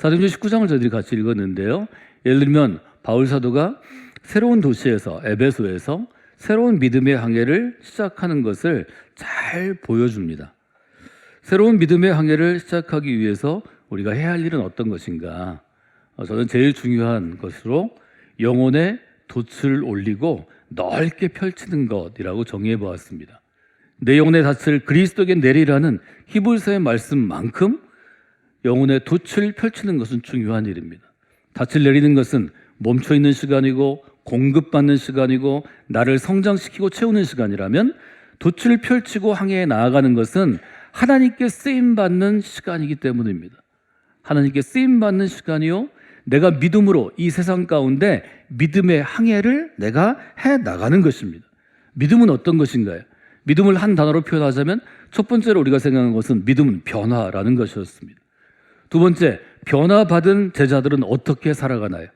사도행전 19장을 저희들이 같이 읽었는데요. 예를 들면 바울 사도가 새로운 도시에서 에베소에서 새로운 믿음의 항해를 시작하는 것을 잘 보여줍니다. 새로운 믿음의 항해를 시작하기 위해서 우리가 해야 할 일은 어떤 것인가? 어, 저는 제일 중요한 것으로 영혼의 돛을 올리고 넓게 펼치는 것이라고 정의해 보았습니다. 내 영혼의 돛을 그리스도에게 내리라는 히브리서의 말씀만큼 영혼의 돛을 펼치는 것은 중요한 일입니다. 돛을 내리는 것은 멈춰 있는 시간이고 공급받는 시간이고 나를 성장시키고 채우는 시간이라면 돛을 펼치고 항해에 나아가는 것은 하나님께 쓰임 받는 시간이기 때문입니다. 하나님께 쓰임 받는 시간이요. 내가 믿음으로 이 세상 가운데 믿음의 항해를 내가 해 나가는 것입니다. 믿음은 어떤 것인가요? 믿음을 한 단어로 표현하자면 첫 번째로 우리가 생각하는 것은 믿음은 변화라는 것이었습니다. 두 번째, 변화받은 제자들은 어떻게 살아가나요?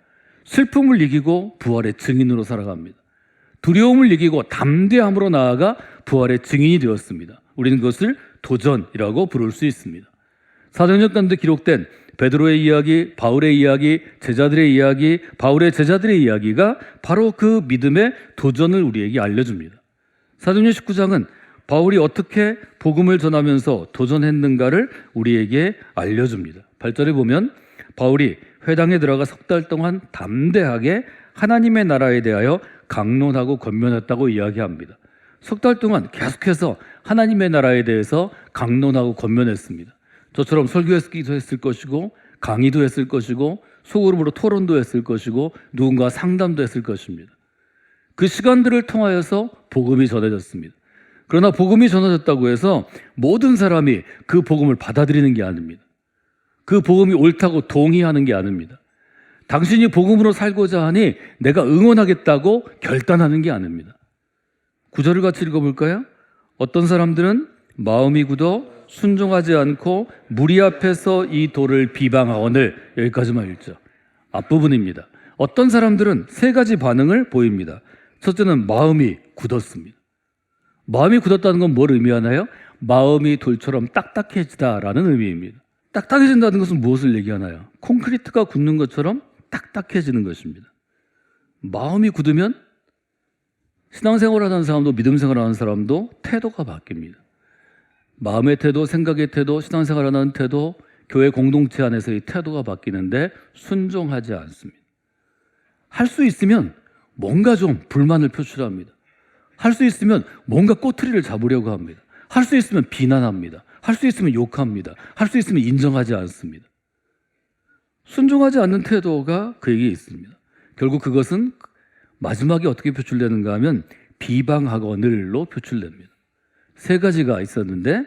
슬픔을 이기고 부활의 증인으로 살아갑니다. 두려움을 이기고 담대함으로 나아가 부활의 증인이 되었습니다. 우리는 그것을 도전이라고 부를 수 있습니다. 사도행전 가운데 기록된 베드로의 이야기, 바울의 이야기, 제자들의 이야기, 바울의 제자들의 이야기가 바로 그 믿음의 도전을 우리에게 알려줍니다. 사도행전 19장은 바울이 어떻게 복음을 전하면서 도전했는가를 우리에게 알려줍니다. 8절에 보면 바울이 회당에 들어가 석 달 동안 담대하게 하나님의 나라에 대하여 강론하고 권면했다고 이야기합니다. 석 달 동안 계속해서 하나님의 나라에 대해서 강론하고 권면했습니다. 저처럼 설교했기도 했을 것이고 강의도 했을 것이고 소그룹으로 토론도 했을 것이고 누군가 상담도 했을 것입니다. 그 시간들을 통하여서 복음이 전해졌습니다. 그러나 복음이 전해졌다고 해서 모든 사람이 그 복음을 받아들이는 게 아닙니다. 그 복음이 옳다고 동의하는 게 아닙니다. 당신이 복음으로 살고자 하니 내가 응원하겠다고 결단하는 게 아닙니다. 구절을 같이 읽어볼까요? 어떤 사람들은 마음이 굳어 순종하지 않고 무리 앞에서 이 돌을 비방하거늘 여기까지만 읽죠. 앞부분입니다. 어떤 사람들은 세 가지 반응을 보입니다. 첫째는 마음이 굳었습니다. 마음이 굳었다는 건 뭘 의미하나요? 마음이 돌처럼 딱딱해지다라는 의미입니다. 딱딱해진다는 것은 무엇을 얘기하나요? 콘크리트가 굳는 것처럼 딱딱해지는 것입니다. 마음이 굳으면 신앙생활 하는 사람도 믿음생활 하는 사람도 태도가 바뀝니다. 마음의 태도, 생각의 태도, 신앙생활 하는 태도, 교회 공동체 안에서의 태도가 바뀌는데 순종하지 않습니다. 할 수 있으면 뭔가 좀 불만을 표출합니다. 할 수 있으면 뭔가 꼬투리를 잡으려고 합니다. 할 수 있으면 비난합니다. 할 수 있으면 욕합니다. 할 수 있으면 인정하지 않습니다. 순종하지 않는 태도가 그에게 있습니다. 결국 그것은 마지막에 어떻게 표출되는가 하면 비방하거늘로 표출됩니다. 세 가지가 있었는데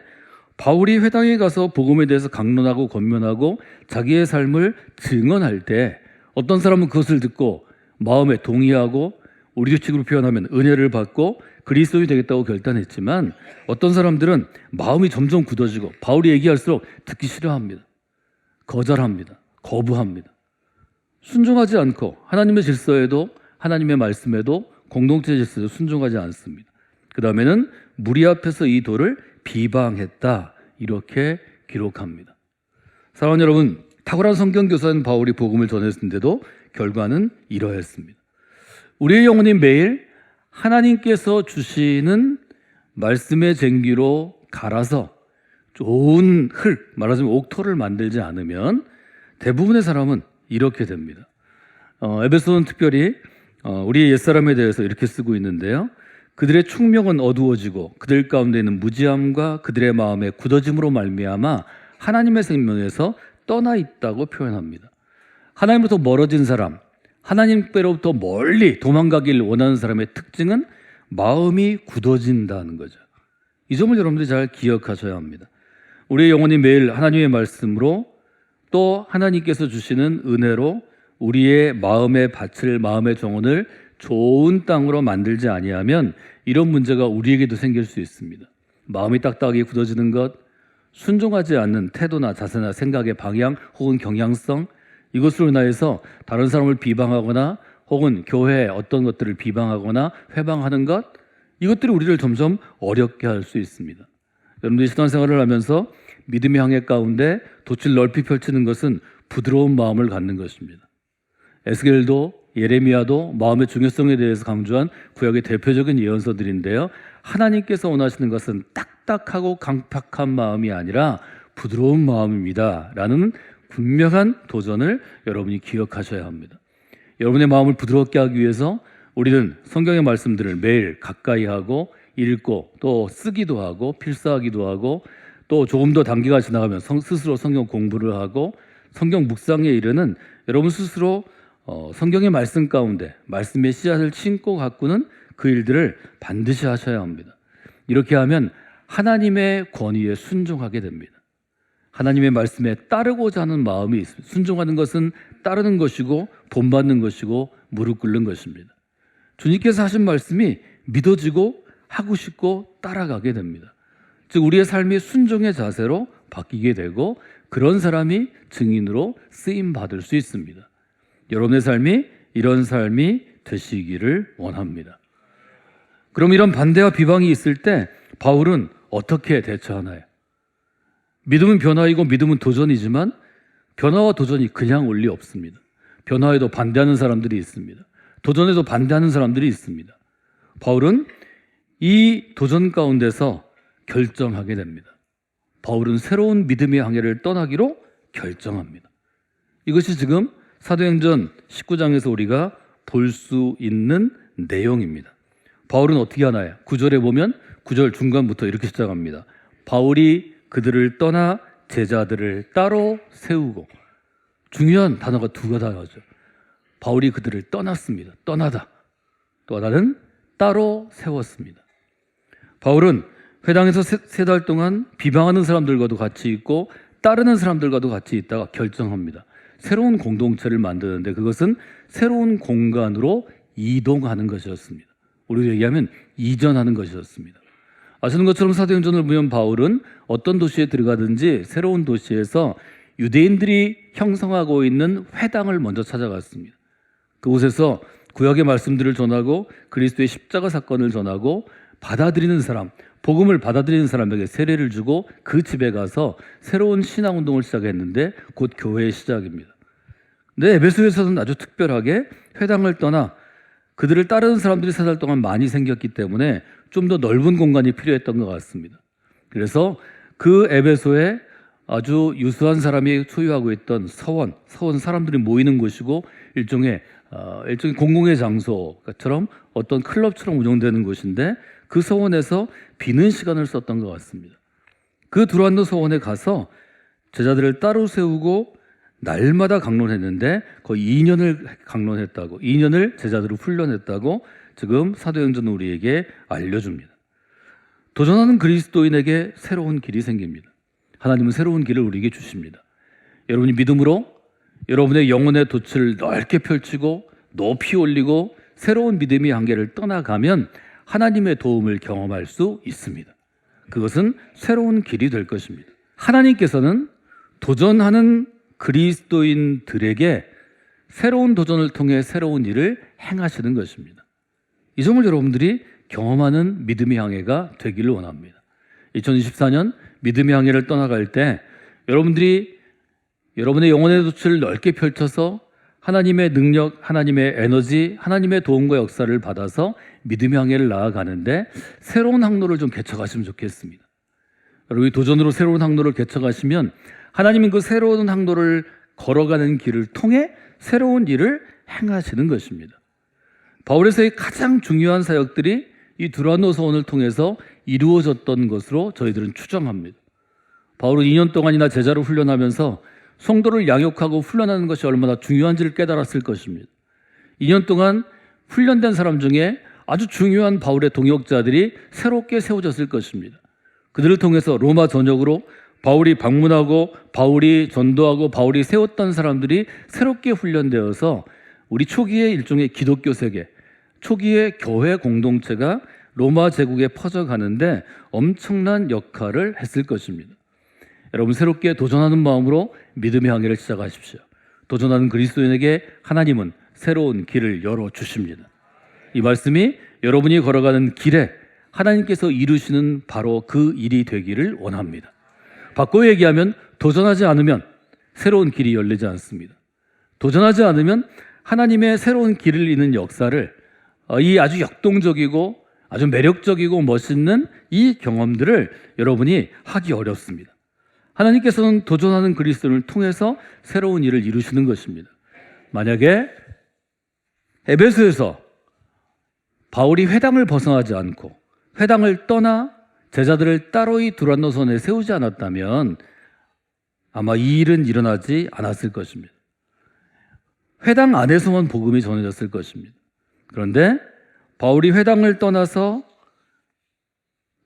바울이 회당에 가서 복음에 대해서 강론하고 권면하고 자기의 삶을 증언할 때 어떤 사람은 그것을 듣고 마음에 동의하고 우리 규칙으로 표현하면 은혜를 받고 그리스도인이 되겠다고 결단했지만 어떤 사람들은 마음이 점점 굳어지고 바울이 얘기할수록 듣기 싫어합니다. 거절합니다. 거부합니다. 순종하지 않고 하나님의 질서에도 하나님의 말씀에도 공동체 질서에도 순종하지 않습니다. 그 다음에는 무리 앞에서 이 돌을 비방했다 이렇게 기록합니다. 사랑하는 여러분, 탁월한 성경 교사인 바울이 복음을 전했는데도 결과는 이러했습니다. 우리의 영혼이 매일 하나님께서 주시는 말씀의 쟁기로 갈아서 좋은 흙, 말하자면 옥토를 만들지 않으면 대부분의 사람은 이렇게 됩니다. 어, 에베소는 특별히 어, 우리 옛사람에 대해서 이렇게 쓰고 있는데요. 그들의 충명은 어두워지고 그들 가운데 있는 무지함과 그들의 마음의 굳어짐으로 말미암아 하나님의 생명에서 떠나 있다고 표현합니다. 하나님으로부터 멀어진 사람, 하나님께로부터 멀리 도망가길 원하는 사람의 특징은 마음이 굳어진다는 거죠. 이 점을 여러분들이 잘 기억하셔야 합니다. 우리의 영혼이 매일 하나님의 말씀으로 또 하나님께서 주시는 은혜로 우리의 마음의 밭을 마음의 정원을 좋은 땅으로 만들지 아니하면 이런 문제가 우리에게도 생길 수 있습니다. 마음이 딱딱하게 굳어지는 것, 순종하지 않는 태도나 자세나 생각의 방향 혹은 경향성 이것으로 인하여서 다른 사람을 비방하거나 혹은 교회의 어떤 것들을 비방하거나 회방하는 것 이것들이 우리를 점점 어렵게 할 수 있습니다. 여러분들이 신앙생활을 하면서 믿음의 항해 가운데 돛을 넓히 펼치는 것은 부드러운 마음을 갖는 것입니다. 에스겔도 예레미야도 마음의 중요성에 대해서 강조한 구약의 대표적인 예언서들인데요. 하나님께서 원하시는 것은 딱딱하고 강팍한 마음이 아니라 부드러운 마음입니다 라는 분명한 도전을 여러분이 기억하셔야 합니다. 여러분의 마음을 부드럽게 하기 위해서 우리는 성경의 말씀들을 매일 가까이 하고 읽고 또 쓰기도 하고 필사하기도 하고 또 조금 더 단계가 지나가면 성, 스스로 성경 공부를 하고 성경 묵상에 이르는 여러분 스스로 어, 성경의 말씀 가운데 말씀의 씨앗을 심고 가꾸는 그 일들을 반드시 하셔야 합니다. 이렇게 하면 하나님의 권위에 순종하게 됩니다. 하나님의 말씀에 따르고자 하는 마음이 있습니다. 순종하는 것은 따르는 것이고 본받는 것이고 무릎 꿇는 것입니다. 주님께서 하신 말씀이 믿어지고 하고 싶고 따라가게 됩니다. 즉 우리의 삶이 순종의 자세로 바뀌게 되고 그런 사람이 증인으로 쓰임 받을 수 있습니다. 여러분의 삶이 이런 삶이 되시기를 원합니다. 그럼 이런 반대와 비방이 있을 때 바울은 어떻게 대처하나요? 믿음은 변화이고 믿음은 도전이지만 변화와 도전이 그냥 올 리 없습니다. 변화에도 반대하는 사람들이 있습니다. 도전에도 반대하는 사람들이 있습니다. 바울은 이 도전 가운데서 결정하게 됩니다. 바울은 새로운 믿음의 항해를 떠나기로 결정합니다. 이것이 지금 사도행전 19장에서 우리가 볼 수 있는 내용입니다. 바울은 어떻게 하나요? 9절에 보면 9절 중간부터 이렇게 시작합니다. 바울이 그들을 떠나 제자들을 따로 세우고 중요한 단어가 두 가지죠. 바울이 그들을 떠났습니다. 떠나다. 또 하나는 따로 세웠습니다. 바울은 회당에서 세 달 동안 비방하는 사람들과도 같이 있고 따르는 사람들과도 같이 있다가 결정합니다. 새로운 공동체를 만드는데 그것은 새로운 공간으로 이동하는 것이었습니다. 우리로 얘기하면 이전하는 것이었습니다. 아시는 것처럼 사도행전을 보면 바울은 어떤 도시에 들어가든지 새로운 도시에서 유대인들이 형성하고 있는 회당을 먼저 찾아갔습니다. 그곳에서 구약의 말씀들을 전하고 그리스도의 십자가 사건을 전하고 받아들이는 사람, 복음을 받아들이는 사람에게 세례를 주고 그 집에 가서 새로운 신앙 운동을 시작했는데 곧 교회의 시작입니다. 근데 에베소에서는 아주 특별하게 회당을 떠나 그들을 따르는 사람들이 세 달 동안 많이 생겼기 때문에 좀 더 넓은 공간이 필요했던 것 같습니다. 그래서 그 에베소에 아주 유수한 사람이 소유하고 있던 서원, 서원 사람들이 모이는 곳이고 일종의 어, 일종의 공공의 장소처럼 어떤 클럽처럼 운영되는 곳인데 그 서원에서 비는 시간을 썼던 것 같습니다. 그 두란노 서원에 가서 제자들을 따로 세우고 날마다 강론했는데 거의 2년을 강론했다고 2년을 제자들을 훈련했다고 지금 사도행전 우리에게 알려줍니다. 도전하는 그리스도인에게 새로운 길이 생깁니다. 하나님은 새로운 길을 우리에게 주십니다. 여러분이 믿음으로 여러분의 영혼의 돛을 넓게 펼치고 높이 올리고 새로운 믿음의 한계를 떠나가면 하나님의 도움을 경험할 수 있습니다. 그것은 새로운 길이 될 것입니다. 하나님께서는 도전하는 그리스도인들에게 새로운 도전을 통해 새로운 일을 행하시는 것입니다. 이 점을 여러분들이 경험하는 믿음의 항해가 되기를 원합니다. 2024년 믿음의 항해를 떠나갈 때 여러분들이 여러분의 영혼의 돛을 넓게 펼쳐서 하나님의 능력, 하나님의 에너지, 하나님의 도움과 역사를 받아서 믿음의 항해를 나아가는데 새로운 항로를 좀 개척하시면 좋겠습니다. 여러분이 도전으로 새로운 항로를 개척하시면 하나님은 그 새로운 항로를 걸어가는 길을 통해 새로운 일을 행하시는 것입니다. 바울에서의 가장 중요한 사역들이 이 두라노 서원을 통해서 이루어졌던 것으로 저희들은 추정합니다. 바울은 2년 동안이나 제자를 훈련하면서 성도를 양육하고 훈련하는 것이 얼마나 중요한지를 깨달았을 것입니다. 2년 동안 훈련된 사람 중에 아주 중요한 바울의 동역자들이 새롭게 세워졌을 것입니다. 그들을 통해서 로마 전역으로 바울이 방문하고 바울이 전도하고 바울이 세웠던 사람들이 새롭게 훈련되어서 우리 초기의 일종의 기독교 세계, 초기의 교회 공동체가 로마 제국에 퍼져가는데 엄청난 역할을 했을 것입니다. 여러분 새롭게 도전하는 마음으로 믿음의 항해를 시작하십시오. 도전하는 그리스도인에게 하나님은 새로운 길을 열어 주십니다. 이 말씀이 여러분이 걸어가는 길에 하나님께서 이루시는 바로 그 일이 되기를 원합니다. 바꿔 얘기하면 도전하지 않으면 새로운 길이 열리지 않습니다. 도전하지 않으면 하나님의 새로운 길을 잇는 역사를 어, 이 아주 역동적이고 아주 매력적이고 멋있는 이 경험들을 여러분이 하기 어렵습니다. 하나님께서는 도전하는 그리스도를 통해서 새로운 일을 이루시는 것입니다. 만약에 에베소에서 바울이 회당을 벗어나지 않고 회당을 떠나 제자들을 따로 이 두란노선에 세우지 않았다면 아마 이 일은 일어나지 않았을 것입니다. 회당 안에서만 복음이 전해졌을 것입니다. 그런데 바울이 회당을 떠나서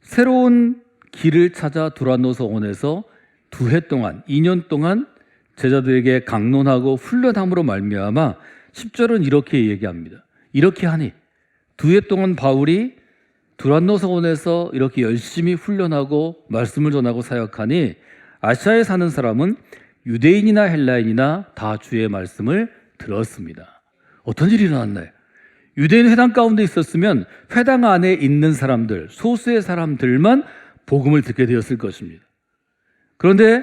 새로운 길을 찾아 두란노서원에서 두 해 동안, 2년 동안 제자들에게 강론하고 훈련함으로 말미암아 10절은 이렇게 얘기합니다. 이렇게 하니 두 해 동안 바울이 두란노 서원에서 이렇게 열심히 훈련하고 말씀을 전하고 사역하니 아시아에 사는 사람은 유대인이나 헬라인이나 다 주의 말씀을 들었습니다. 어떤 일이 일어났나요? 유대인 회당 가운데 있었으면 회당 안에 있는 사람들, 소수의 사람들만 복음을 듣게 되었을 것입니다. 그런데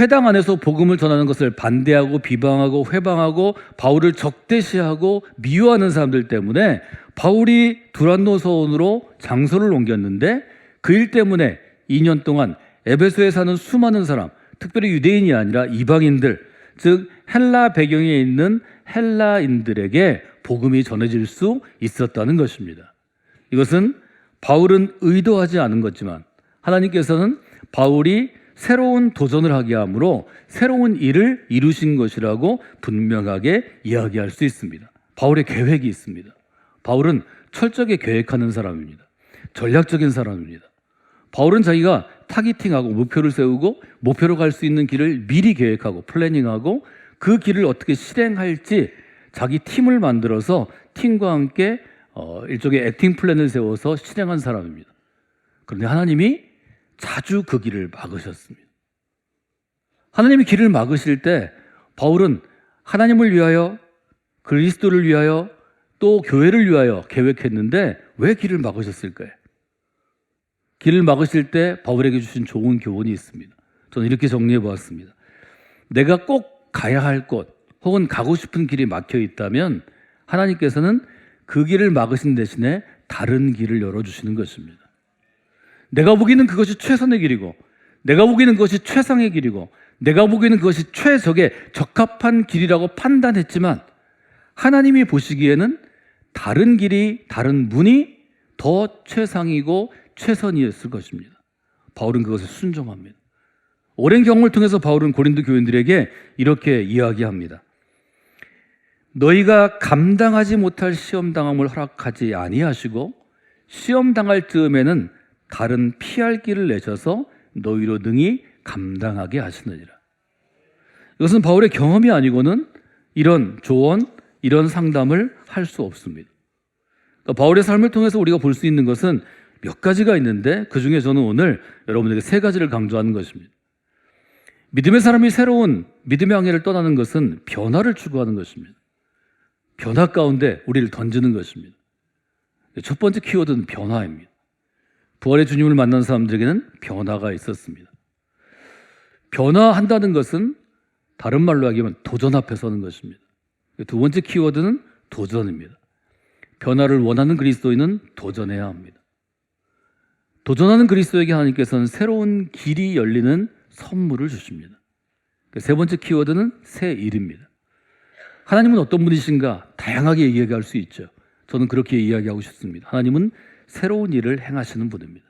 회당 안에서 복음을 전하는 것을 반대하고 비방하고 회방하고 바울을 적대시하고 미워하는 사람들 때문에 바울이 두란노 서원으로 장소를 옮겼는데 그 일 때문에 2년 동안 에베소에 사는 수많은 사람, 특별히 유대인이 아니라 이방인들, 즉 헬라 배경에 있는 헬라인들에게 복음이 전해질 수 있었다는 것입니다. 이것은 바울은 의도하지 않은 거지만 하나님께서는 바울이 새로운 도전을 하게 함으로 새로운 일을 이루신 것이라고 분명하게 이야기할 수 있습니다. 바울의 계획이 있습니다. 바울은 철저하게 계획하는 사람입니다. 전략적인 사람입니다. 바울은 자기가 타깃팅하고 목표를 세우고 목표로 갈 수 있는 길을 미리 계획하고 플래닝하고 그 길을 어떻게 실행할지 자기 팀을 만들어서 팀과 함께 어, 일종의 액팅 플랜을 세워서 실행한 사람입니다. 그런데 하나님이 자주 그 길을 막으셨습니다. 하나님이 길을 막으실 때 바울은 하나님을 위하여 그리스도를 위하여 또 교회를 위하여 계획했는데 왜 길을 막으셨을까요? 길을 막으실 때 바울에게 주신 좋은 교훈이 있습니다. 저는 이렇게 정리해 보았습니다. 내가 꼭 가야 할 곳 혹은 가고 싶은 길이 막혀 있다면 하나님께서는 그 길을 막으신 대신에 다른 길을 열어주시는 것입니다. 내가 보기에는 그것이 최선의 길이고, 내가 보기에는 그것이 최상의 길이고, 내가 보기에는 그것이 최적의 적합한 길이라고 판단했지만, 하나님이 보시기에는 다른 길이, 다른 문이 더 최상이고 최선이었을 것입니다. 바울은 그것에 순종합니다. 오랜 경험을 통해서 바울은 고린도 교인들에게 이렇게 이야기합니다. 너희가 감당하지 못할 시험 당함을 허락하지 아니하시고 시험 당할 즈음에는 다른 피할 길을 내셔서 너희로 능히 감당하게 하시느니라. 이것은 바울의 경험이 아니고는 이런 조언, 이런 상담을 할수 없습니다. 그러니까 바울의 삶을 통해서 우리가 볼 수 있는 것은 몇 가지가 있는데 그 중에 저는 오늘 여러분에게 세 가지를 강조하는 것입니다. 믿음의 사람이 새로운 믿음의 항해를 떠나는 것은 변화를 추구하는 것입니다. 변화 가운데 우리를 던지는 것입니다. 첫 번째 키워드는 변화입니다. 부활의 주님을 만난 사람들에게는 변화가 있었습니다. 변화한다는 것은 다른 말로 하기면 도전 앞에 서는 것입니다. 두 번째 키워드는 도전입니다. 변화를 원하는 그리스도인은 도전해야 합니다. 도전하는 그리스도에게 하나님께서는 새로운 길이 열리는 선물을 주십니다. 세 번째 키워드는 새 일입니다. 하나님은 어떤 분이신가 다양하게 이야기할 수 있죠. 저는 그렇게 이야기하고 싶습니다. 하나님은 새로운 일을 행하시는 분입니다.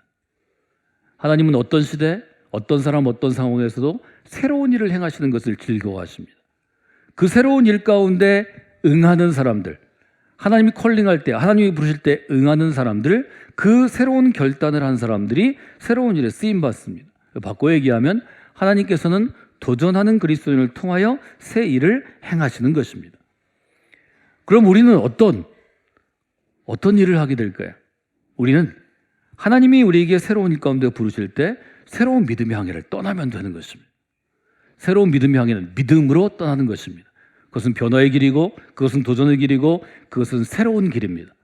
하나님은 어떤 시대, 어떤 사람, 어떤 상황에서도 새로운 일을 행하시는 것을 즐거워하십니다. 그 새로운 일 가운데 응하는 사람들, 하나님이 컬링할 때, 하나님이 부르실 때 응하는 사람들, 그 새로운 결단을 한 사람들이 새로운 일에 쓰임 받습니다. 바꿔 얘기하면 하나님께서는 도전하는 그리스도인을 통하여 새 일을 행하시는 것입니다. 그럼 우리는 어떤 어떤 일을 하게 될까요? 우리는 하나님이 우리에게 새로운 일 가운데 부르실 때 새로운 믿음의 항해를 떠나면 되는 것입니다. 새로운 믿음의 항해는 믿음으로 떠나는 것입니다. 그것은 변화의 길이고 그것은 도전의 길이고 그것은 새로운 길입니다.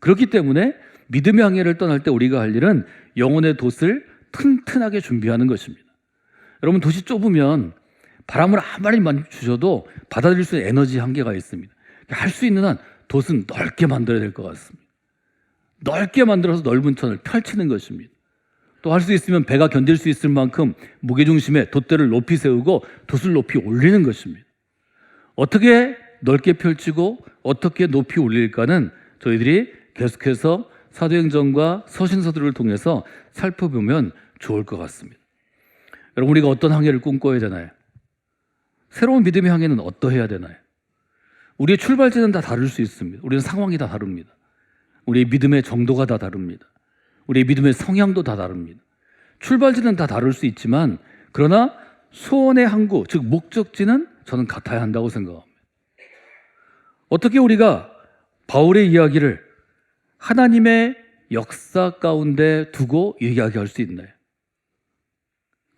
그렇기 때문에 믿음의 항해를 떠날 때 우리가 할 일은 영혼의 돛을 튼튼하게 준비하는 것입니다. 여러분 도시 좁으면 바람을 아무리 많이 주셔도 받아들일 수 있는 에너지 한계가 있습니다. 할 수 있는 한 돛은 넓게 만들어야 될 것 같습니다. 넓게 만들어서 넓은 천을 펼치는 것입니다. 또 할 수 있으면 배가 견딜 수 있을 만큼 무게중심에 돛대를 높이 세우고 돛을 높이 올리는 것입니다. 어떻게 넓게 펼치고 어떻게 높이 올릴까는 저희들이 계속해서 사도행전과 서신서들을 통해서 살펴보면 좋을 것 같습니다. 여러분 우리가 어떤 항해를 꿈꿔야 되나요? 새로운 믿음의 항해는 어떠해야 되나요? 우리의 출발지는 다 다를 수 있습니다. 우리는 상황이 다 다릅니다. 우리의 믿음의 정도가 다 다릅니다. 우리의 믿음의 성향도 다 다릅니다. 출발지는 다 다를 수 있지만 그러나 소원의 항구, 즉 목적지는 저는 같아야 한다고 생각합니다. 어떻게 우리가 바울의 이야기를 하나님의 역사 가운데 두고 이야기할 수 있나요?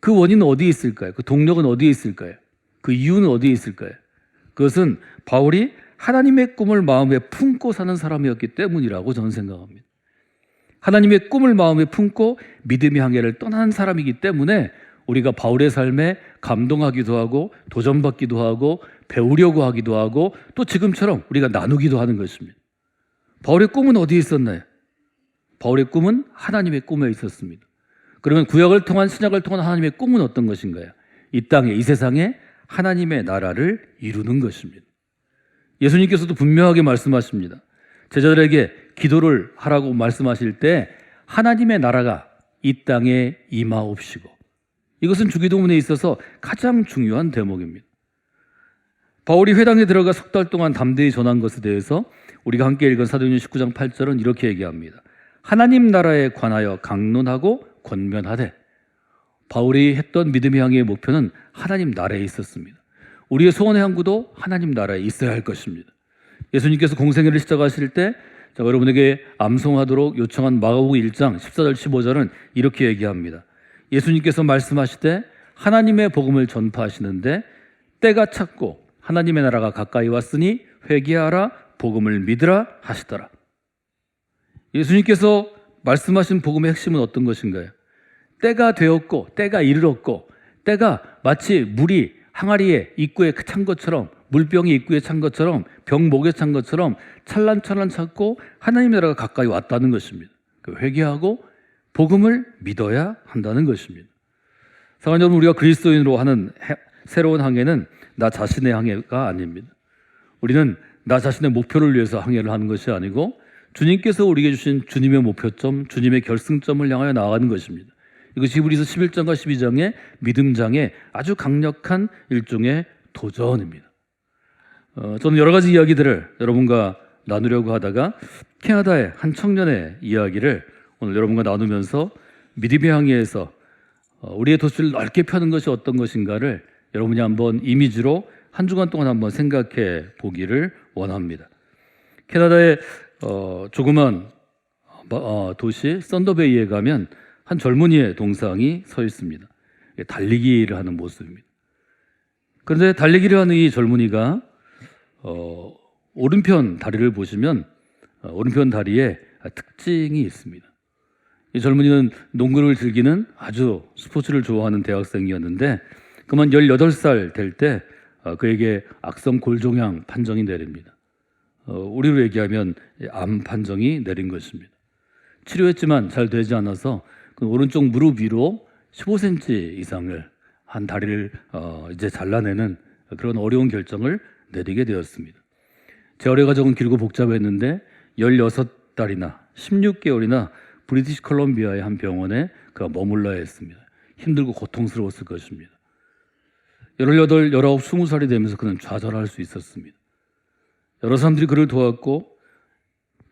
그 원인은 어디에 있을까요? 그 동력은 어디에 있을까요? 그 이유는 어디에 있을까요? 그것은 바울이 하나님의 꿈을 마음에 품고 사는 사람이었기 때문이라고 저는 생각합니다. 하나님의 꿈을 마음에 품고 믿음의 항해를 떠난 사람이기 때문에 우리가 바울의 삶에 감동하기도 하고 도전받기도 하고 배우려고 하기도 하고 또 지금처럼 우리가 나누기도 하는 것입니다. 바울의 꿈은 어디에 있었나요? 바울의 꿈은 하나님의 꿈에 있었습니다. 그러면 구약을 통한 신약을 통한 하나님의 꿈은 어떤 것인가요? 이 땅에 이 세상에 하나님의 나라를 이루는 것입니다. 예수님께서도 분명하게 말씀하십니다. 제자들에게 기도를 하라고 말씀하실 때 하나님의 나라가 이 땅에 임하옵시고 이것은 주기도문에 있어서 가장 중요한 대목입니다. 바울이 회당에 들어가 석 달 동안 담대히 전한 것에 대해서 우리가 함께 읽은 사도행전 19장 8절은 이렇게 얘기합니다. 하나님 나라에 관하여 강론하고 권면하되 바울이 했던 믿음의 향의 목표는 하나님 나라에 있었습니다. 우리의 소원의 항구도 하나님 나라에 있어야 할 것입니다. 예수님께서 공생애를 시작하실 때 제가 여러분에게 암송하도록 요청한 마가복음 1장 14절 15절은 이렇게 얘기합니다. 예수님께서 말씀하시되 하나님의 복음을 전파하시는데 때가 찼고 하나님의 나라가 가까이 왔으니 회개하라 복음을 믿으라 하시더라. 예수님께서 말씀하신 복음의 핵심은 어떤 것인가요? 때가 되었고 때가 이르렀고 때가 마치 물이 항아리에 입구에 찬 것처럼 물병이 입구에 찬 것처럼 병 목에 찬 것처럼 찰란찰란 찼고 하나님의 나라가 가까이 왔다는 것입니다. 그 회개하고 복음을 믿어야 한다는 것입니다. 사랑하는 여러분, 우리가 그리스도인으로 하는 해- 새로운 항해는 나 자신의 항해가 아닙니다. 우리는 나 자신의 목표를 위해서 항해를 하는 것이 아니고 주님께서 우리에게 주신 주님의 목표점, 주님의 결승점을 향하여 나아가는 것입니다. 이것이 히브리서 11장과 12장의 믿음장의 아주 강력한 일종의 도전입니다. 어, 저는 여러 가지 이야기들을 여러분과 나누려고 하다가 캐나다의 한 청년의 이야기를 오늘 여러분과 나누면서 믿음의 항해에서 어, 우리의 도시를 넓게 펴는 것이 어떤 것인가를 여러분이 한번 이미지로 한 주간 동안 한번 생각해 보기를 원합니다. 캐나다의 어, 조그만 어, 도시 썬더베이에 가면 한 젊은이의 동상이 서 있습니다. 달리기를 하는 모습입니다. 그런데 달리기를 하는 이 젊은이가 어, 오른편 다리를 보시면 어, 오른편 다리에 특징이 있습니다. 이 젊은이는 농구를 즐기는 아주 스포츠를 좋아하는 대학생이었는데 그만 18살 될때 어, 그에게 악성 골종양 판정이 내립니다. 어, 우리로 얘기하면 암 판정이 내린 것입니다. 치료했지만 잘 되지 않아서 그 오른쪽 무릎 위로 15cm 이상을 한 다리를 어, 이제 잘라내는 그런 어려운 결정을 내리게 되었습니다. 재활의 과정은 길고 복잡했는데 16달이나 16개월이나 브리티시 컬럼비아의 한 병원에 그가 머물러야 했습니다. 힘들고 고통스러웠을 것입니다. 18, 19, 20살이 되면서 그는 좌절할 수 있었습니다. 여러 사람들이 그를 도왔고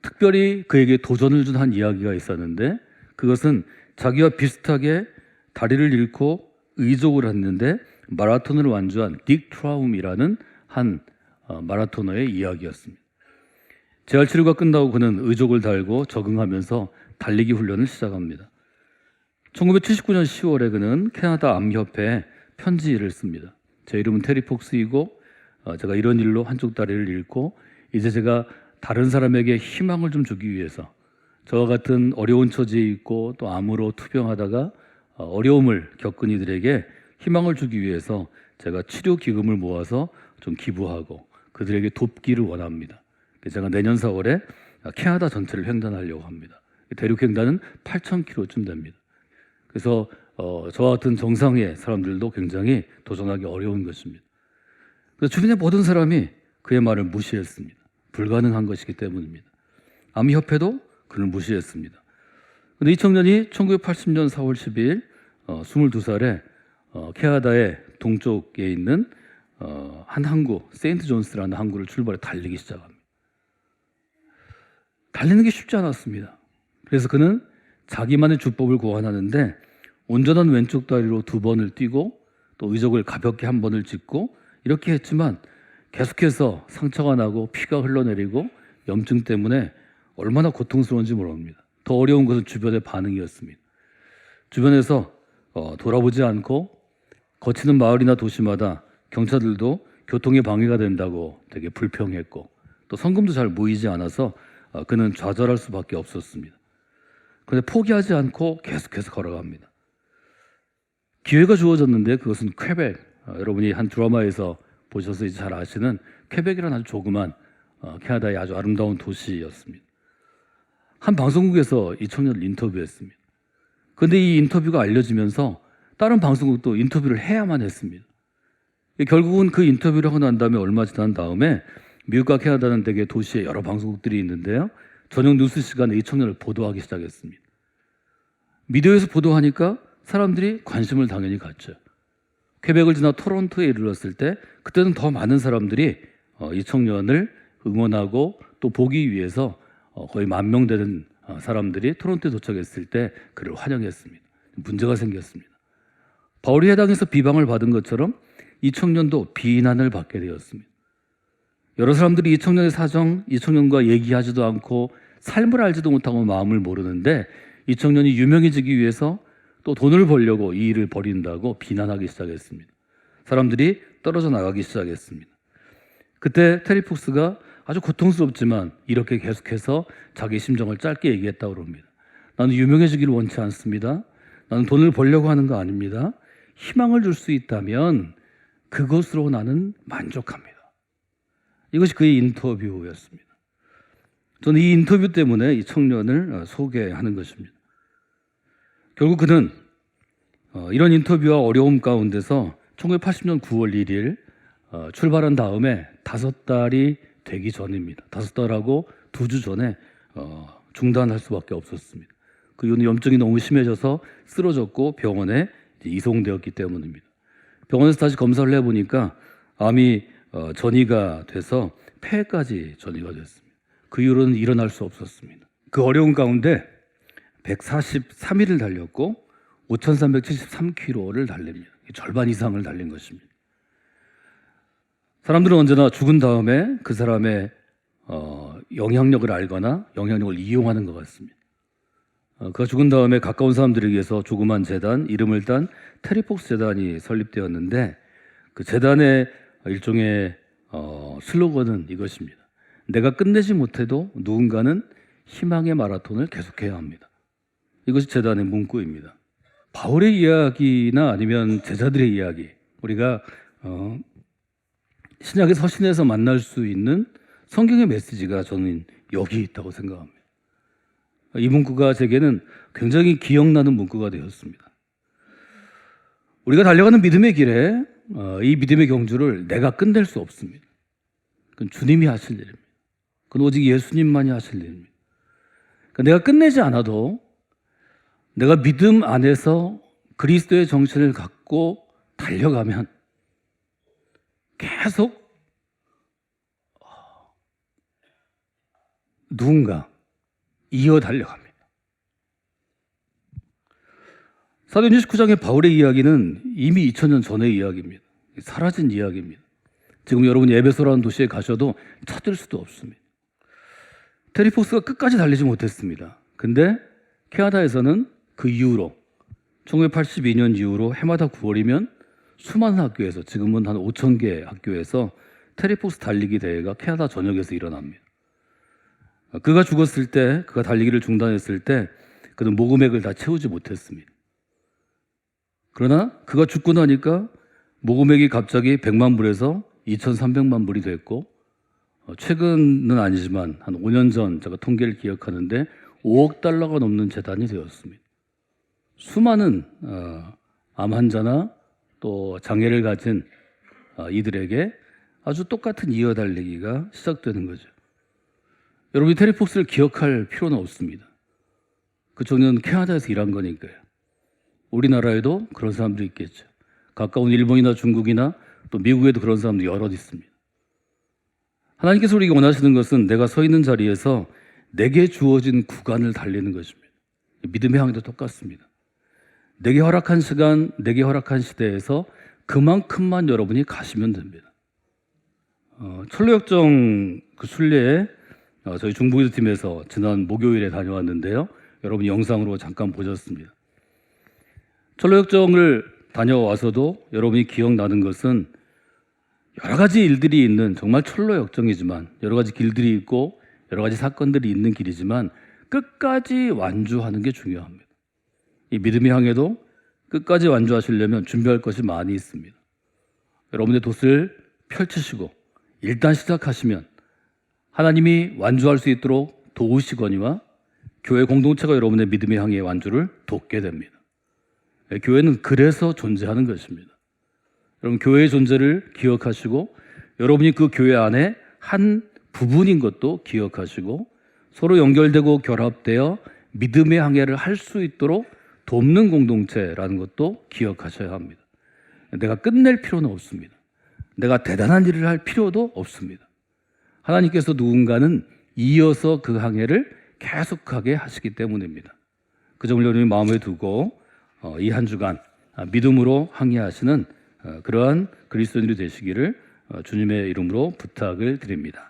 특별히 그에게 도전을 준 한 이야기가 있었는데 그것은 자기와 비슷하게 다리를 잃고 의족을 했는데 마라톤을 완주한 딕 트라움이라는 한 어, 마라토너의 이야기였습니다. 재활 치료가 끝나고 그는 의족을 달고 적응하면서 달리기 훈련을 시작합니다. 1979년 10월에 그는 캐나다 암협회에 편지를 씁니다. 제 이름은 테리 폭스이고 어, 제가 이런 일로 한쪽 다리를 잃고 이제 제가 다른 사람에게 희망을 좀 주기 위해서 저와 같은 어려운 처지에 있고 또 암으로 투병하다가 어, 어려움을 겪은 이들에게 희망을 주기 위해서 제가 치료 기금을 모아서 좀 기부하고 그들에게 돕기를 원합니다. 제가 내년 4월에 캐나다 전체를 횡단하려고 합니다. 대륙 횡단은 8,000km쯤 됩니다. 그래서 어, 저와 같은 정상의 사람들도 굉장히 도전하기 어려운 것입니다. 그래서 주변의 모든 사람이 그의 말을 무시했습니다. 불가능한 것이기 때문입니다. 암협회도 그를 무시했습니다. 근데 이 청년이 1980년 4월 12일 어, 22살에 어, 캐나다의 동쪽에 있는 어, 한 항구 세인트 존스라는 항구를 출발해 달리기 시작합니다. 달리는 게 쉽지 않았습니다. 그래서 그는 자기만의 주법을 고안하는데 온전한 왼쪽 다리로 두 번을 뛰고 또 의적을 가볍게 한 번을 짚고 이렇게 했지만 계속해서 상처가 나고 피가 흘러내리고 염증 때문에 얼마나 고통스러운지 모릅니다. 더 어려운 것은 주변의 반응이었습니다. 주변에서 어, 돌아보지 않고 거치는 마을이나 도시마다 경찰들도 교통에 방해가 된다고 되게 불평했고 또 성금도 잘 모이지 않아서 어, 그는 좌절할 수밖에 없었습니다. 그런데 포기하지 않고 계속해서 걸어갑니다. 기회가 주어졌는데 그것은 퀘벡 어, 여러분이 한 드라마에서 보셔서 이제 잘 아시는 퀘벡이라는 아주 조그만 어, 캐나다의 아주 아름다운 도시였습니다. 한 방송국에서 이 청년을 인터뷰했습니다. 그런데 이 인터뷰가 알려지면서 다른 방송국도 인터뷰를 해야만 했습니다. 결국은 그 인터뷰를 하고 난 다음에 얼마 지난 다음에 미국과 캐나다는 대개 도시에 여러 방송국들이 있는데요. 저녁 뉴스 시간에 이 청년을 보도하기 시작했습니다. 미디어에서 보도하니까 사람들이 관심을 당연히 갖죠. 퀘벡을 지나 토론토에 이르렀을 때 그때는 더 많은 사람들이 어, 이 청년을 응원하고 또 보기 위해서 어, 거의 만 명 되는 어, 사람들이 토론토에 도착했을 때 그를 환영했습니다. 문제가 생겼습니다. 바울이 해당해서 비방을 받은 것처럼 이 청년도 비난을 받게 되었습니다. 여러 사람들이 이 청년의 사정, 이 청년과 얘기하지도 않고 삶을 알지도 못하고 마음을 모르는데 이 청년이 유명해지기 위해서 또 돈을 벌려고 이 일을 벌인다고 비난하기 시작했습니다. 사람들이 떨어져 나가기 시작했습니다. 그때 테리 폭스가 아주 고통스럽지만 이렇게 계속해서 자기 심정을 짧게 얘기했다고 합니다. 나는 유명해지기를 원치 않습니다. 나는 돈을 벌려고 하는 거 아닙니다. 희망을 줄 수 있다면 그것으로 나는 만족합니다. 이것이 그의 인터뷰였습니다. 저는 이 인터뷰 때문에 이 청년을 어, 소개하는 것입니다. 결국 그는 어, 이런 인터뷰와 어려움 가운데서 1980년 9월 1일 어, 출발한 다음에 다섯 달이 되기 전입니다. 다섯 달하고 두 주 전에 중단할 수밖에 없었습니다. 그 이유는 염증이 너무 심해져서 쓰러졌고 병원에 이송되었기 때문입니다. 병원에서 다시 검사를 해보니까 암이 어, 전이가 돼서 폐까지 전이가 됐습니다. 그 이후로는 일어날 수 없었습니다. 그 어려운 가운데 143일을 달렸고 5,373km를 달립니다. 절반 이상을 달린 것입니다. 사람들은 언제나 죽은 다음에 그 사람의 어, 영향력을 알거나 영향력을 이용하는 것 같습니다. 어, 그가 죽은 다음에 가까운 사람들에게 위해서 조그만 재단, 이름을 딴 테리폭스 재단이 설립되었는데 그 재단의 일종의 어, 슬로건은 이것입니다. 내가 끝내지 못해도 누군가는 희망의 마라톤을 계속해야 합니다. 이것이 재단의 문구입니다. 바울의 이야기나 아니면 제자들의 이야기, 우리가 어, 신약의 서신에서 만날 수 있는 성경의 메시지가 저는 여기 있다고 생각합니다. 이 문구가 제게는 굉장히 기억나는 문구가 되었습니다. 우리가 달려가는 믿음의 길에 어, 이 믿음의 경주를 내가 끝낼 수 없습니다. 그건 주님이 하실 일입니다. 그건 오직 예수님만이 하실 일입니다. 그러니까 내가 끝내지 않아도 내가 믿음 안에서 그리스도의 정신을 갖고 달려가면 계속 누군가 이어 달려갑니다. 사도행 29장의 바울의 이야기는 이미 2000년 전의 이야기입니다. 사라진 이야기입니다. 지금 여러분이 에베소라는 도시에 가셔도 찾을 수도 없습니다. 테리포스가 끝까지 달리지 못했습니다. 근데 캐나다에서는 그 이후로 1982년 이후로 해마다 9월이면 수많은 학교에서 지금은 한 5천 개 학교에서 테리포스 달리기 대회가 캐나다 전역에서 일어납니다. 그가 죽었을 때, 그가 달리기를 중단했을 때, 그는 모금액을 다 채우지 못했습니다. 그러나 그가 죽고 나니까 모금액이 갑자기 100만 불에서 2,300만 불이 됐고 어, 최근은 아니지만 한 5년 전 제가 통계를 기억하는데 5억 달러가 넘는 재단이 되었습니다. 수많은 어, 암 환자나 또 장애를 가진 어, 이들에게 아주 똑같은 이어달리기가 시작되는 거죠. 여러분이 테리 폭스를 기억할 필요는 없습니다. 그 청년은 캐나다에서 일한 거니까요. 우리나라에도 그런 사람들이 있겠죠. 가까운 일본이나 중국이나 또 미국에도 그런 사람들이 여럿 있습니다. 하나님께서 우리에게 원하시는 것은 내가 서 있는 자리에서 내게 주어진 구간을 달리는 것입니다. 믿음의 항해도 똑같습니다. 내게 허락한 시간, 내게 허락한 시대에서 그만큼만 여러분이 가시면 됩니다. 어, 철로역정 그 순례에 어, 저희 중부기도 팀에서 지난 목요일에 다녀왔는데요. 여러분 영상으로 잠깐 보셨습니다. 철로역정을 다녀와서도 여러분이 기억나는 것은 여러 가지 일들이 있는 정말 철로역정이지만 여러 가지 길들이 있고 여러 가지 사건들이 있는 길이지만 끝까지 완주하는 게 중요합니다. 이 믿음의 항해도 끝까지 완주하시려면 준비할 것이 많이 있습니다. 여러분의 돛을 펼치시고 일단 시작하시면 하나님이 완주할 수 있도록 도우시거니와 교회 공동체가 여러분의 믿음의 항해 완주를 돕게 됩니다. 네, 교회는 그래서 존재하는 것입니다. 여러분 교회의 존재를 기억하시고 여러분이 그 교회 안에 한 부분인 것도 기억하시고 서로 연결되고 결합되어 믿음의 항해를 할 수 있도록 돕는 공동체라는 것도 기억하셔야 합니다. 내가 끝낼 필요는 없습니다. 내가 대단한 일을 할 필요도 없습니다. 하나님께서 누군가는 이어서 그 항해를 계속하게 하시기 때문입니다. 그 점을 여러분이 마음에 두고 어, 이 한 주간 아, 믿음으로 항해하시는 어, 그러한 그리스도인이 되시기를 어, 주님의 이름으로 부탁을 드립니다.